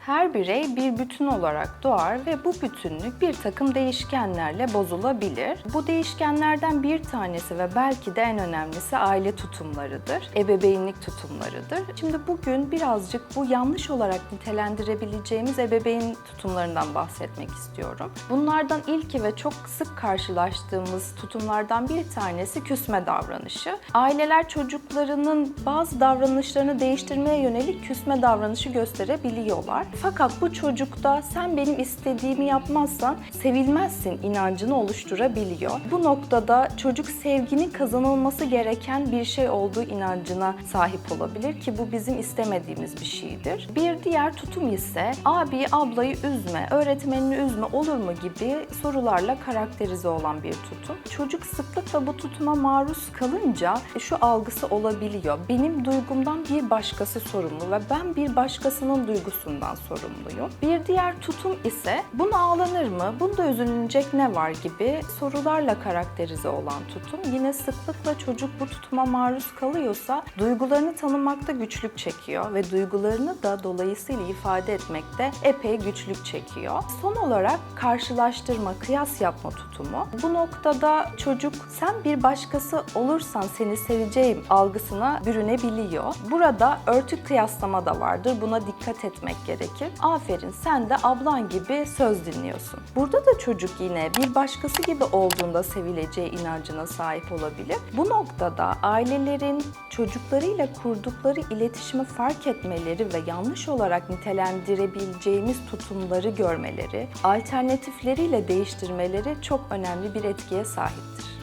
Her birey bir bütün olarak doğar ve bu bütünlük bir takım değişkenlerle bozulabilir. Bu değişkenlerden bir tanesi ve belki de en önemlisi aile tutumlarıdır, ebeveynlik tutumlarıdır. Şimdi bugün birazcık bu yanlış olarak nitelendirebileceğimiz ebeveyn tutumlarından bahsetmek istiyorum. Bunlardan ilki ve çok sık karşılaştığımız tutumlardan bir tanesi küsme davranışı. Aileler çocuklarının bazı davranışlarını değiştirmeye yönelik küsme davranışı gösterebiliyorlar. Fakat bu çocukta sen benim istediğimi yapmazsan sevilmezsin inancını oluşturabiliyor. Bu noktada çocuk sevginin kazanılması gereken bir şey olduğu inancına sahip olabilir ki bu bizim istemediğimiz bir şeydir. Bir diğer tutum ise abi ablayı üzme, öğretmenini üzme olur mu gibi sorularla karakterize olan bir tutum. Çocuk sıklıkla bu tutuma maruz kalınca şu algısı olabiliyor. Benim duygumdan bir başkası sorumlu ve ben bir başkasının duygusundan sorumluyum. Bir diğer tutum ise buna ağlanır mı, bunda üzülünecek ne var gibi sorularla karakterize olan tutum. Yine sıklıkla çocuk bu tutuma maruz kalıyorsa duygularını tanımakta güçlük çekiyor ve duygularını da dolayısıyla ifade etmekte epey güçlük çekiyor. Son olarak karşılaştırma, kıyas yapma tutumu. Bu noktada çocuk sen bir başkası olursan seni seveceğim algısına bürünebiliyor. Burada örtük kıyaslama da vardır. Buna dikkat etmek gerekir. Aferin sen de ablan gibi söz dinliyorsun. Burada da çocuk yine bir başkası gibi olduğunda sevileceği inancına sahip olabilir. Bu noktada ailelerin çocuklarıyla kurdukları iletişimi fark etmeleri ve yanlış olarak nitelendirebileceğimiz tutumları görmeleri, alternatifleriyle değiştirmeleri çok önemli bir etkiye sahiptir.